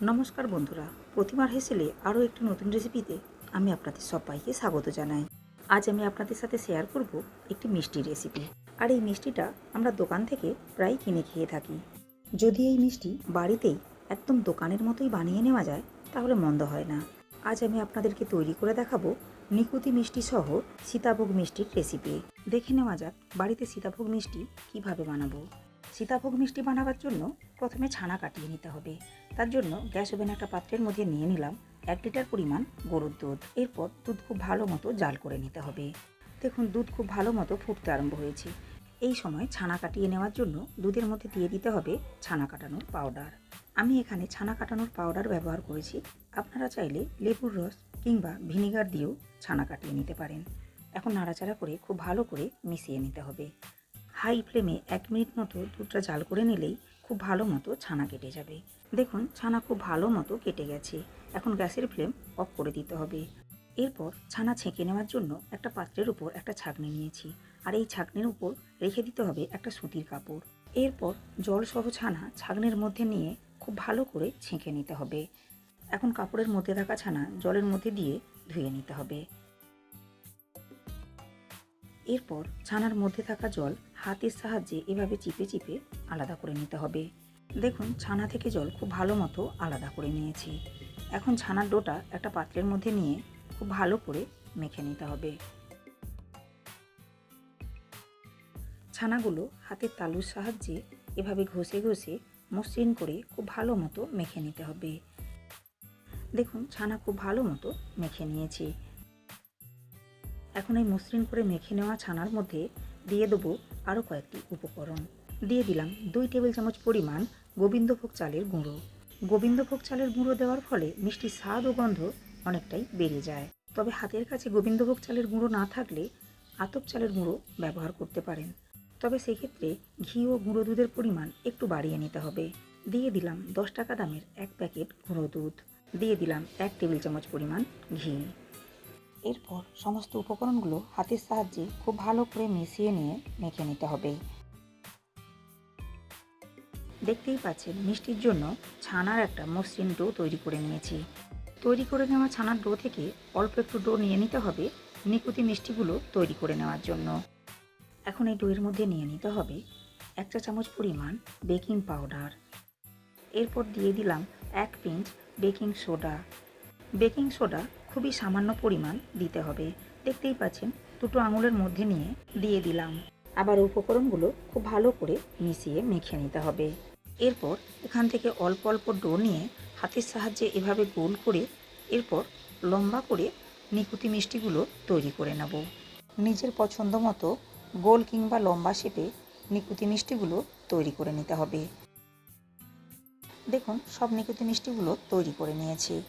নমস্কার বন্ধুরা, প্রতিমার হেসেলে আরও একটি নতুন রেসিপিতে আমি আপনাদের সবাইকে স্বাগত জানাই। আজ আমি আপনাদের সাথে শেয়ার করব একটি মিষ্টি রেসিপি আর এই মিষ্টিটা আমরা দোকান থেকে প্রায় কিনে খেয়ে থাকি। যদি এই মিষ্টি বাড়িতেই একদম দোকানের মতোই বানিয়ে নেওয়া যায়, তাহলে মন্দ হয় না। আজ আমি আপনাদেরকে তৈরি করে দেখাবো নিকুতি মিষ্টি সহ সীতাভোগ মিষ্টির রেসিপি দেখে নেওয়া যাক বাড়িতে সীতাভোগ মিষ্টি কীভাবে বানাবো। সীতাভোগ মিষ্টি বানাবার জন্য প্রথমে ছানা কাটিয়ে নিতে হবে। তার জন্য গ্যাস ওভেন একটা পাত্রের মধ্যে নিয়ে নিলাম এক লিটার পরিমাণ গরুর দুধ। এরপর দুধ খুব ভালো মতো জাল করে নিতে হবে। দেখুন, দুধ খুব ভালো মতো ফুটতে আরম্ভ হয়েছে। এই সময় ছানা কাটিয়ে নেওয়ার জন্য দুধের মধ্যে দিয়ে দিতে হবে ছানা কাটানোর পাউডার। আমি এখানে ছানা কাটানোর পাউডার ব্যবহার করেছি। আপনারা চাইলে লেবুর রস কিংবা ভিনিগার দিয়েও ছানা কাটিয়ে নিতে পারেন। এখন নাড়াচাড়া করে খুব ভালো করে মিশিয়ে নিতে হবে। হাই ফ্লেমে এক মিনিট মতো দুধটা জাল করে নিলেই খুব ভালো মতো ছানা কেটে যাবে। দেখুন, ছানা খুব ভালো মতো কেটে গেছে। এখন গ্যাসের ফ্লেম অফ করে দিতে হবে। এরপর ছানা ছেঁকে নেওয়ার জন্য একটা পাত্রের উপর একটা ছাঁকনি নিয়েছি। আর এই ছাঁকনির উপর রেখে দিতে হবে একটা সুতির কাপড়। এরপর জল সহ ছানা ছাঁকনির মধ্যে নিয়ে খুব ভালো করে ছেঁকে নিতে হবে। এখন কাপড়ের মধ্যে থাকা ছানা জলের মধ্যে দিয়ে ধুয়ে নিতে হবে। এরপর ছানার মধ্যে থাকা জল হাতের সাহায্যে এভাবে চিপে চিপে আলাদা করে নিতে হবে। দেখুন, ছানা থেকে জল খুব ভালো মতো আলাদা করে নিয়েছি। এখন ছানার ডোটা একটা পাত্রের মধ্যে নিয়ে খুব ভালো করে মেখে নিতে হবে। ছানাগুলো হাতের তালুর সাহায্যে এভাবে ঘষে ঘষে মসৃণ করে খুব ভালো মতো মেখে নিতে হবে। দেখুন, ছানা খুব ভালো মতো মেখে নিয়েছি। এখন এই মসৃণ করে মেখে নেওয়া ছানার মধ্যে দিয়ে দেবো আরও কয়েকটি উপকরণ। দিয়ে দিলাম দুই টেবিল চামচ পরিমাণ গোবিন্দভোগ চালের গুঁড়ো। গোবিন্দভোগ চালের গুঁড়ো দেওয়ার ফলে মিষ্টির স্বাদ ও গন্ধ অনেকটাই বেড়ে যায়। তবে হাতের কাছে গোবিন্দভোগ চালের গুঁড়ো না থাকলে আতপ চালের গুঁড়ো ব্যবহার করতে পারেন। তবে সেক্ষেত্রে ঘি ও গুঁড়ো দুধের পরিমাণ একটু বাড়িয়ে নিতে হবে। দিয়ে দিলাম দশ টাকা দামের এক প্যাকেট গুঁড়ো দুধ। দিয়ে দিলাম এক টেবিল চামচ পরিমাণ ঘি। এরপর সমস্ত উপকরণগুলো হাতের সাহায্যে খুব ভালো করে মিশিয়ে নিয়ে মেখে নিতে হবে। দেখতেই পাচ্ছেন, মিষ্টির জন্য ছানার একটা মসৃণ ডো তৈরি করে নিয়েছি। তৈরি করে নেওয়া ছানার ডো থেকে অল্প একটু ডো নিয়ে নিতে হবে নিকুতি মিষ্টিগুলো তৈরি করে নেওয়ার জন্য। এখন এই ডোয়ের মধ্যে নিয়ে নিতে হবে এক চা চামচ পরিমাণ বেকিং পাউডার। এরপর দিয়ে দিলাম এক pinch baking soda. Baking soda খুবই সামান্য পরিমাণ দিতে হবে। দেখতেই পাচ্ছেন, দুটো আঙুলের মধ্যে নিয়ে দিয়ে দিলাম। আবার উপকরণগুলো খুব ভালো করে মিশিয়ে মেখে নিতে হবে। এরপর এখান থেকে অল্প অল্প ডো নিয়ে হাতের সাহায্যে এভাবে গোল করে এরপর লম্বা করে নিকুতি মিষ্টিগুলো তৈরি করে নেব। নিজের পছন্দ মতো গোল কিংবা লম্বা শেপে নিকুতি মিষ্টিগুলো তৈরি করে নিতে হবে। দেখুন, সব নিকুতি মিষ্টিগুলো তৈরি করে নিয়েছি।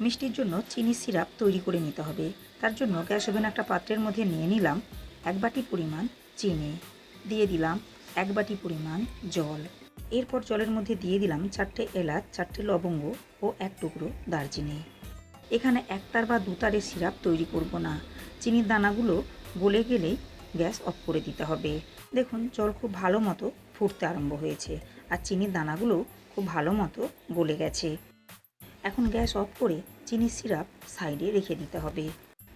মিষ্টির জন্য চিনি সিরাপ তৈরি করে নিতে হবে। তার জন্য গ্যাস ওভেন একটা পাত্রের মধ্যে নিয়ে নিলাম এক বাটি পরিমাণ চিনি। দিয়ে দিলাম এক বাটি পরিমাণ জল। এরপর জলের মধ্যে দিয়ে দিলাম চারটে এলাচ, চারটে লবঙ্গ ও এক টুকরো দারচিনি। এখানে একতার বা দুতারের সিরাপ তৈরি করব না। চিনির দানাগুলো গলে গেলেই গ্যাস অফ করে দিতে হবে। দেখুন, জল খুব ভালো মতো ফুটতে আরম্ভ হয়েছে আর চিনির দানাগুলো খুব ভালো মতো গলে গেছে। এখন গ্যাস অফ করে চিনির সিরাপ সাইডে রেখে দিতে হবে।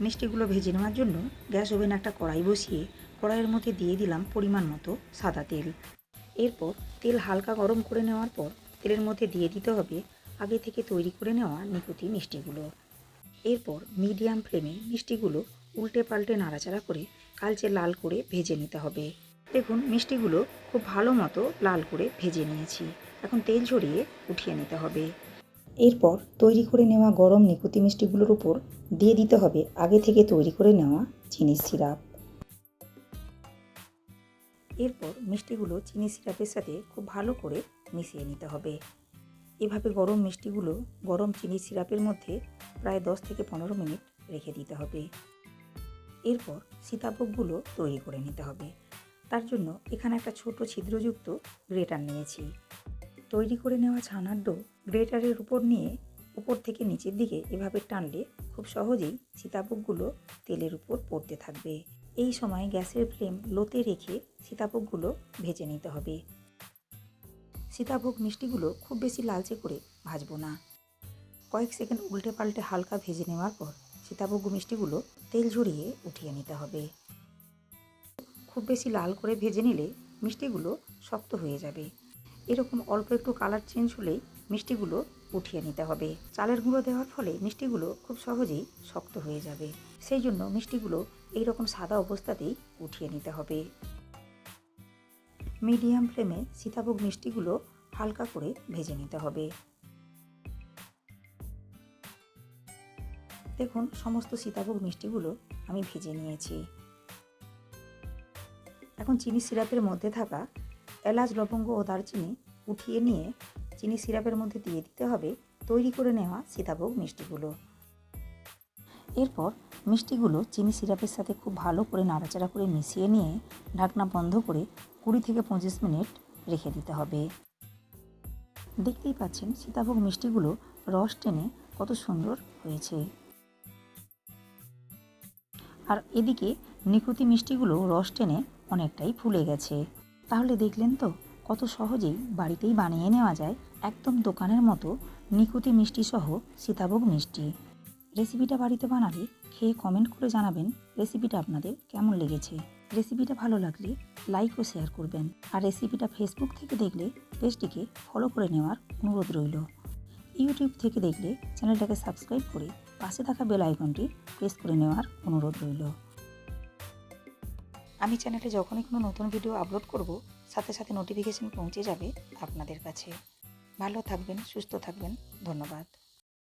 মিষ্টিগুলো ভেজে নেওয়ার জন্য গ্যাস ওভেন একটা কড়াই বসিয়ে কড়াইয়ের মধ্যে দিয়ে দিলাম পরিমাণ মতো সাদা তেল। এরপর তেল হালকা গরম করে নেওয়ার পর তেলের মধ্যে দিয়ে দিতে হবে আগে থেকে তৈরি করে নেওয়া নিকুতি মিষ্টিগুলো। এরপর মিডিয়াম ফ্লেমে মিষ্টিগুলো উল্টে পাল্টে নাড়াচাড়া করে কালচে লাল করে ভেজে নিতে হবে। দেখুন, মিষ্টিগুলো খুব ভালো মতো লাল করে ভেজে নিয়েছি। এখন তেল ঝরিয়ে উঠিয়ে নিতে হবে। এরপর তৈরি করে নেওয়া গরম নিকুতি মিষ্টিগুলোর উপর দিয়ে দিতে হবে আগে থেকে তৈরি করে নেওয়া চিনির সিরাপ। এরপর মিষ্টিগুলো চিনি সিরাপের সাথে খুব ভালো করে মিশিয়ে নিতে হবে। এভাবে গরম মিষ্টিগুলো গরম চিনি সিরাপের মধ্যে প্রায় দশ থেকে পনেরো মিনিট রেখে দিতে হবে। এরপর সীতাভোগগুলো তৈরি করে নিতে হবে। তার জন্য এখানে একটা ছোট ছিদ্রযুক্ত গ্রেটার নিয়েছি। তৈরি করে নেওয়া ছানার ডো গ্রেটারের উপর নিয়ে উপর থেকে নিচের দিকে এভাবে টানলে খুব সহজেই সীতাভোগগুলো তেলের উপর পড়তে থাকবে। এই সময় গ্যাসের ফ্লেম লোতে রেখে সীতাভোগগুলো ভেজে নিতে হবে। সীতাভোগ মিষ্টিগুলো খুব বেশি লালচে করে ভাজবো না। কয়েক সেকেন্ড উল্টে পাল্টে হালকা ভেজে নেওয়ার পর সীতাভোগ মিষ্টিগুলো তেল ঝরিয়ে উঠিয়ে নিতে হবে। খুব বেশি লাল করে ভেজে নিলে মিষ্টিগুলো শক্ত হয়ে যাবে। এরকম অল্প একটু কালার চেঞ্জ হলেই মিষ্টিগুলো উঠিয়ে নিতে হবে। চালের গুঁড়ো দেওয়ার ফলে মিষ্টিগুলো খুব সহজেই শক্ত হয়ে যাবে। সেই জন্য মিষ্টিগুলো এইরকম সাদা অবস্থাতেই উঠিয়ে নিতে হবে। মিডিয়াম ফ্লেমে সীতাভোগ মিষ্টিগুলো হালকা করে ভেজে নিতে হবে। দেখুন, সমস্ত সীতাভোগ মিষ্টিগুলো আমি ভেজে নিয়েছি। এখন চিনি সিরাপের মধ্যে থাকা এলাচ, লবঙ্গ ও দারচিনি উঠিয়ে নিয়ে চিনি সিরাপের মধ্যে দিয়ে দিতে হবে তৈরি করে নেওয়া সীতাভোগ মিষ্টিগুলো। এরপর মিষ্টিগুলো চিনি সিরাপের সাথে খুব ভালো করে নাড়াচাড়া করে মিশিয়ে নিয়ে ঢাকনা বন্ধ করে কুড়ি থেকে পঁচিশ মিনিট রেখে দিতে হবে। দেখতেই পাচ্ছেন সীতাভোগ মিষ্টিগুলো রস টেনে কত সুন্দর হয়েছে। আর এদিকে নিকুতি মিষ্টিগুলো রস টেনে অনেকটাই ফুলে গেছে। তাহলে দেখলেন তো কত সহজেই বাড়িতেই বানিয়ে নেওয়া যায় একদম দোকানের মতো নিকুতি মিষ্টি সহ সীতাভোগ মিষ্টি। রেসিপিটা বাড়িতে বানালে খেয়ে কমেন্ট করে জানাবেন রেসিপিটা আপনাদের কেমন লেগেছে। রেসিপিটা ভালো লাগলে লাইক ও শেয়ার করবেন। আর রেসিপিটা ফেসবুক থেকে দেখলে পেজটিকে ফলো করে নেওয়ার অনুরোধ রইল। ইউটিউব থেকে দেখলে চ্যানেলটাকে সাবস্ক্রাইব করে পাশে থাকা বেল আইকনটি প্রেস করে নেওয়ার অনুরোধ রইল। আমি চ্যানেলে যখনই কোনো নতুন ভিডিও আপলোড করব সাথে সাথে নোটিফিকেশন পৌঁছে যাবে আপনাদের কাছে। ভালো থাকবেন সুস্থ থাকবেন। ধন্যবাদ।